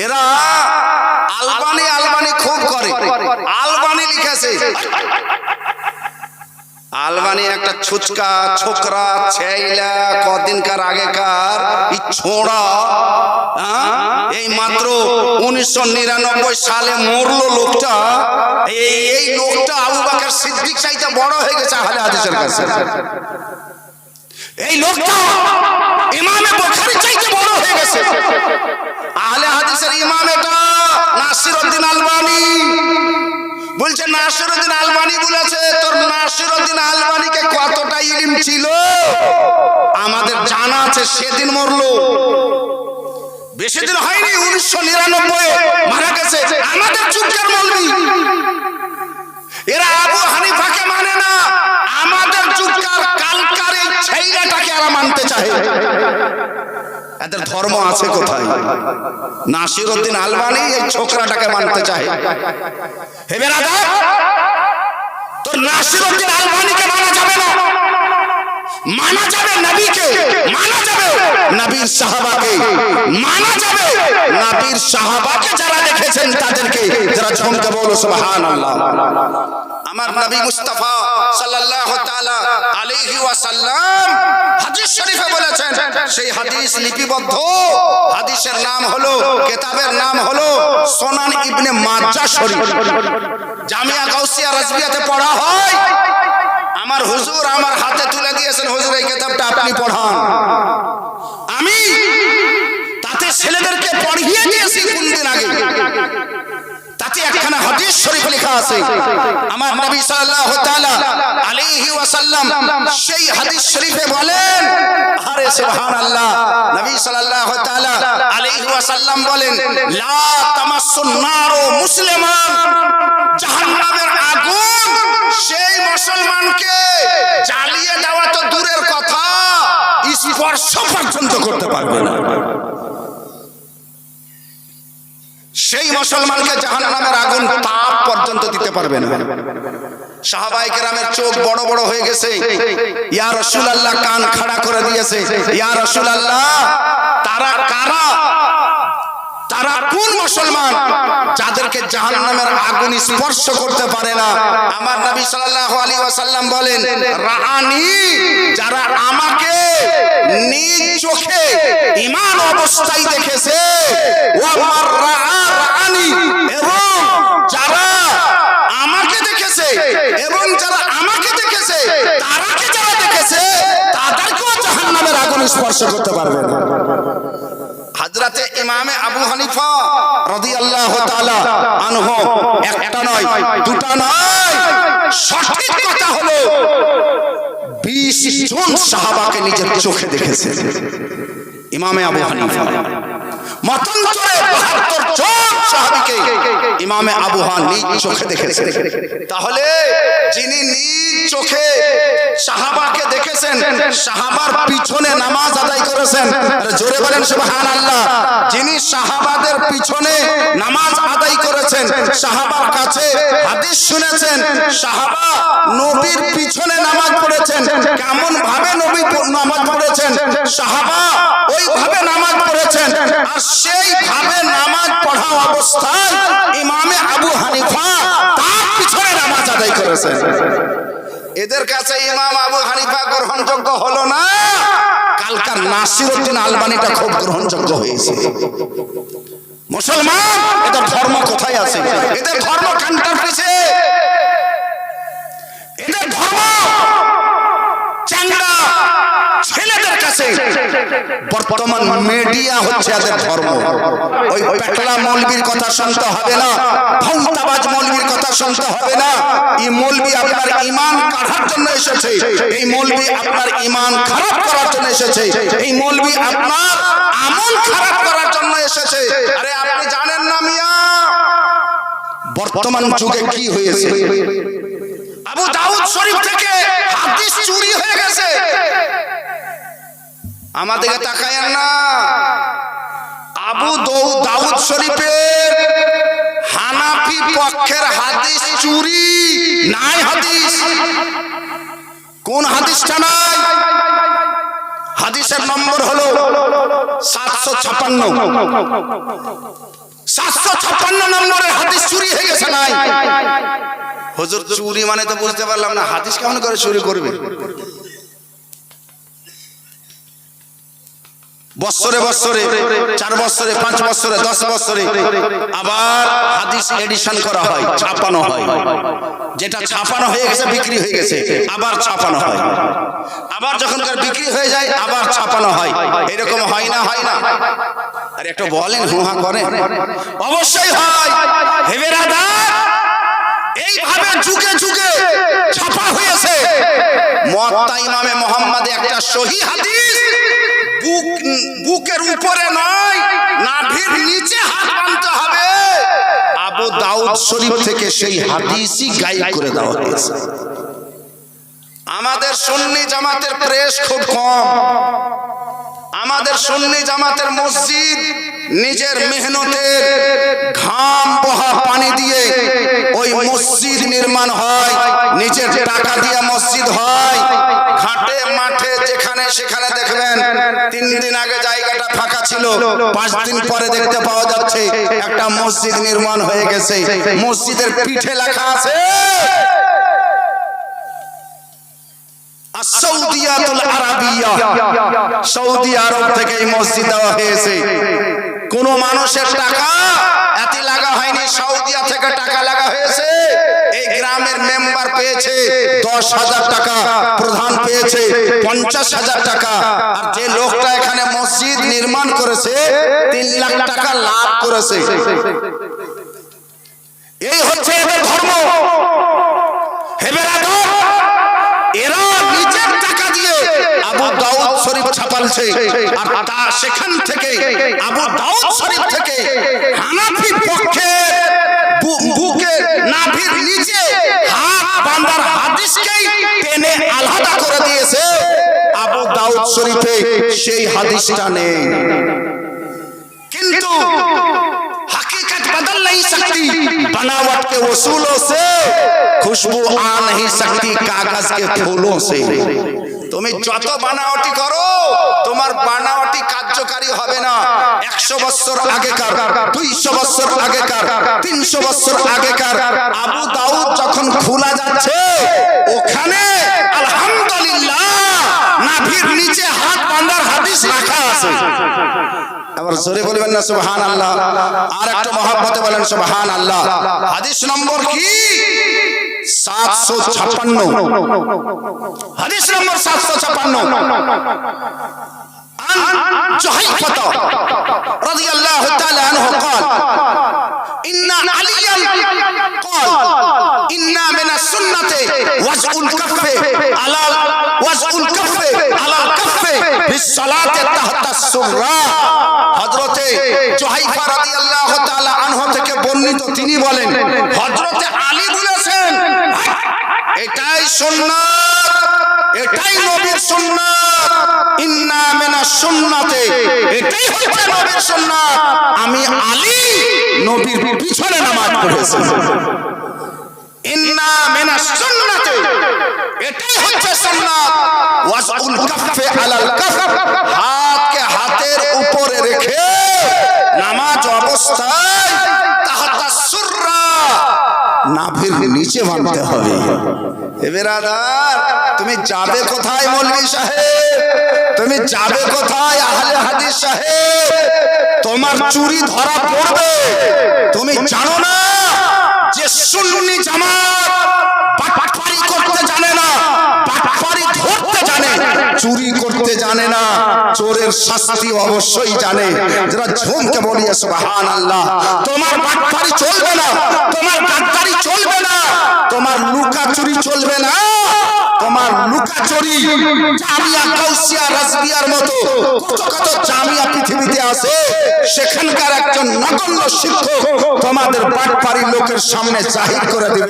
এরা আলবানি আলবানি খুব করে। আলবানি লিখেছে। আলবানি একটা ছুচকা, ছোকরা, ছেইলা, কদিনকার আগেকার ছোড়া হ্যাঁ? এই মাত্র উনিশশো নিরানব্বই সালে মরলো লোকটা। এই এই লোকটা আবু বাকর সিদ্দিক চাইতে বড় হয়ে গেছে কাছে। এই লোকটা ইমামে বুখারী চাইতে বড় হয়ে গেছে। আহলে হাদিসের ইমাম এটা নাসিরউদ্দিন আলবানি। বলছে, নাসিরউদ্দিন আলবানি বলেছে, তোর নাসিরউদ্দিন আলবানিকে কতটা ইলম ছিল? আমাদের জানা আছে সেদিন মরলো। বেশি দিন হয়নি, উনিশশো নিরানব্বই মারা গেছে। আমাদের যুগের মৌলবি। এরা আবু হানিফাকে মানে না, আমাদের যুগকার কালকার এই ছেলেটাকে এরা মানতে চায় এদের ধর্ম আছে কোথায়? নাসিরউদ্দিন আলবানি এই ছোকরাটাকে মানতে চায়। হে তোর আলবানিকে মানা যাবে না। মানা যাবে নবীকে, মানা যাবে নবীর সাহাবাকে। মানা যাবে? নবীর সাহাবাকে যারা দেখেছেন তাদেরকে যারা ঝমকে বলো, সুবহানাল্লাহ। আমার নবী মুস্তাফা সাল্লাল্লাহু তাআলা আলাইহি ওয়াসাল্লাম হাদিস শরীফে বলেছেন, সেই হাদিস লিপিবদ্ধ। হাদিসের নাম হলো, কিতাবের নাম হলো সোনান ইবনে মাজ্জাহ শরীফ। জামিয়া গাউসিয়া রাজবিয়াতে পড়া হয়। আমার হুজুর আমার হাতে তুলে দিয়েছেন। হুজুর, এই কিতাবটা আপনি পড়ান। আমি তাতে ছেলেদেরকে পড়িয়ে দিয়েছি কোন দিন আগে। তাতে একখানা হাদিস শরীফ লেখা আছে। আমার নবী সাল্লাল্লাহু তাআলা আলাইহি ওয়াসাল্লাম সেই হাদিস শরীফে বলেন আরে সুবহানাল্লাহ, নবী সাল্লাল্লাহু তাআলা আলাইহি ওয়াসাল্লাম বলেন, লা তামাসসুন নারু মুসলিমান, জাহান্নামের আগুন সেই মুসলমানকে জ্বালিয়ে দেওয়া তো দূরের কথা, স্পর্শ পর্যন্ত করতে পারবে না। সেই মুসলমানকে জাহান নামের আগুন তাপ পর্যন্ত দিতে পারবে না। চোখ বড় বড় হয়ে গেছে। ইয়া আল্লাহ কান খাড়া করে দিয়েছে। তারা কোন মুসলমান? যাদেরকে জাহান্নামের আগুন স্পর্শ করতে পারে না। আমার নবী সাল্লাল্লাহু আলাইহি ওয়াসাল্লাম বলেন রাআনি যারা আমাকে নিজ চোখে ঈমান অবস্থায় দেখেছে ও আমার রাআ রাআনি এবং যারা আমাকে দেখেছে এবং যারা আমাকে দেখেছে তারাকে যারা দেখেছে তাদেরকেও জাহান্নামের স্পর্শ করতে পারবে না। হাজরাতে ইমামে আবু হানিফা রদি আল্লাহ আনহ, একটা নয়, দুটা নয়। সঠিক কথা হলো 20 জন সাহাবাকে নিজের চোখে দেখেছে। ইমামে আবু হানিফা। মতান্তরে 72 জন সাহাবীকে ইমামে আবু হান নিজ চোখে দেখেছে। তাহলে যিনি নিজ চোখে সাহাবাকে দেখেছেন, সাহাবার পিছনে নামাজ আদায় করেছেন জোরে বলেন সুবহানাল্লাহ। যিনি সাহাবাদের পিছনে নামাজ আদায় করেছেন, সাহাবার কাছে হাদিস শুনেছেন, সাহাবা নবীর পিছনে নামাজ পড়েছেন কেমন ভাবে নবী নামাজ পড়েছেন, সাহাবা ওইভাবে নামাজ পড়েছেন, আর সেই ভাবে নামাজ পড়া অবস্থায় ইমামে আবু হানিফা তার পিছনে নামাজ আদায় এদের কাছে ইমাম আবু হানিফা গ্রহণযোগ্য হলো না। কালকার নাসিরউদ্দিন আলবানিটা খুব গ্রহণযোগ্য হয়েছে। মুসলমান, এদের ধর্ম কোথায় আছে? এদের ধর্ম কান্টার এদের ধর্ম কাছে বর্তমান মিডিয়া হচ্ছে এদের ধর্ম। ওই পেটলা মৌলবীর কথা শুনতে হবে না ভৌতাবাজ মৌলবীর কথা শুনতে হবে না। এই মৌলবী আপনার ইমান কাঢ়ার জন্য এসেছে, এই মৌলবী আপনার ইমান খারাপ করার জন্য এসেছে, এই মৌলবী আপনার আমল খারাপ করার জন্য এসেছে। আরে আপনি জানেন না মিয়া, বর্তমান যুগে কি হয়েছে? আবু দাউদ শরীফ থেকে হাদিস চুরি হয়ে গেছে। আমাদেরকে তাকায়েন না। আবু দৌ- দাউদ শরীফের হানাফি পক্ষের হাদিস চুরি। নাই হাদিস। কোন হাদিসটা নাই? হাদিসের নম্বর হলো সাতশো ছাপান্ন। সাতশো ছাপ্পান্ন নম্বরের হাদিস চুরি হয়ে গেছে নাই। হুজুর চুরি মানে তো বুঝতে পারলাম না। হাদিস কেমন করে চুরি করবে? বৎসরে বৎসরে, চার বৎসরে, পাঁচ বৎসরে, দশ বৎসরে আবার হাদিস এডিশন করা হয়, ছাপানো হয়। যেটা ছাপানো হয়ে গেছে, বিক্রি হয়ে গেছে, আবার ছাপানো হয়। আবার যখন বিক্রি হয়ে যায়, আবার ছাপানো হয়। এরকম হয় না হয় না। আর একটু বলেন হুহা করেন। অবশ্যই হয়। হেবেরাদা এইভাবে যুগে যুগে ছাপা হয়েছে। মত্তা ইমামে মোহাম্মদ একটা সহি হাদিস বুকের উপরে নয়, নাভির নিচে হাত বাঁধতে হবে। আবু দাউদ শরীফ থেকে সেই হাদিসই গায়েব করে দেওয়া হয়েছে। আমাদের সুন্নি জামাতের প্রেস খুব কম। আমাদের সুন্নি জামাতের মসজিদ নিজের মেহনতে ঘাম বহা পানি দিয়ে ওই মসজিদ নির্মাণ হয়, নিজের টাকা দিয়ে মসজিদ হয় সেখানে দেখবেন তিন দিন আগে জায়গাটা ফাঁকা ছিল। পাঁচ দিন পরে দেখতে পাওয়া যাচ্ছে একটা মসজিদ নির্মাণ হয়ে গেছে। মসজিদের পিঠে লেখা আছে সৌদি আরব থেকে এই মসজিদ দেওয়া হয়েছে। কোন মানুষের টাকা লাগা হয়নি, সৌদিয়া থেকে টাকা লাগা হয়েছে। এই গ্রামের মেম্বার পেয়েছে দশ হাজার টাকা, প্রধান পেয়েছে পঞ্চাশ হাজার টাকা। আর যে লোকটা এখানে মসজিদ নির্মাণ করেছে, তিন লাখ টাকা লাভ করেছে। এই হচ্ছে এদের ধর্ম। হেবেরাদর আবু দাউদ শরীফ ছাপালছে আর তা সেখান থেকে আবু দাউদ শরীফ থেকে হানাফি পক্ষে বু- বুকে নাভির নিচে হাত বাঁধার হাদিসকেই টেনে আলাদা করে দিয়েছে আবু দাউদ শরীফে সেই হাদিসটা নেই किंतु हकीकत बदल नहीं सकती बनावट के वसूलों से खुशबू आ नहीं सकती कागज के फूलों से তুমি যত বানাওয়াটি করো তোমার বানাওয়াটি কার্যকারী হবে না। একশো বছর আগেকার দুইশো বছর আগেকার তিনশো বছর আগেকার। আবু দাউদ যখন খোলা যাচ্ছে ওখানে আলহামদুলিল্লাহ নাভির নিচে হাত বাঁধার হাদিস রাখা আছে। আবার জোরে বলবেন না সুবহান আল্লাহ আর একটা মহাব্বতে বলেন সুবহান আল্লাহ হাদিস নম্বর কি? সাতশো ছাপ্পান্ন হাদিস নম্বর সাতশো ছাপ্পান্ন عن جحيفة رضي الله تعالى عنه قال إن عليا قال إن من السنة وزع الكف على وزع الكف على الكف بالصلاة تحت السرة হযরতে জুহাইফা রাদিয়াল্লাহু তাআলা আনহু থেকে বর্ণিত তিনি বলেন হযরতে আলী বলেছেন এটাই সুন্নাত, এটাই নবীর সুন্নাত। ইন্না মিনাস সুন্নাতে, এটাই হচ্ছে নবীর সুন্নাত। আমি আলী নবীর পিছনে নামাজ পড়েছি। ইন্না মেনা সুন্নাতে, এটাই হচ্ছে সুন্নাত। ওয়াসউল কাফে আলাল কাফ হাতকে হাতের উপরে রেখে নামাজ অবস্থায় তাহাতা সুররা নাভির নিচে মানতে হবে? তুমি যাবে কোথায় মৌলভী সাহেব? তুমি যাবে কোথায় আহলে হাদিস সাহেব? তোমার চুরি ধরা পড়বে। তুমি জানো না যে সুন্নি জামাত পাটপারি করতে জানে না পাটপারি ধরতে জানে চুরি করতে জানে না চোরের শাস্তি অবশ্যই জানে। যারা ঝুমকে বলিয়ে সুবহান আল্লাহ তোমার পাটপারি চলবে না, তোমার গাদ্দারি চলবে না, তোমার লুকা চুরি চলবে না, তোমার লুকা চুরি জামিয়া কাউসিয়া রাজবিয়ার মতো কত কত জামিয়া পৃথিবীতে আছে, সেখানকার একজন নগণ্য শিক্ষক তোমাদের পাটপারি লোকের সামনে জাহির করে দিবে।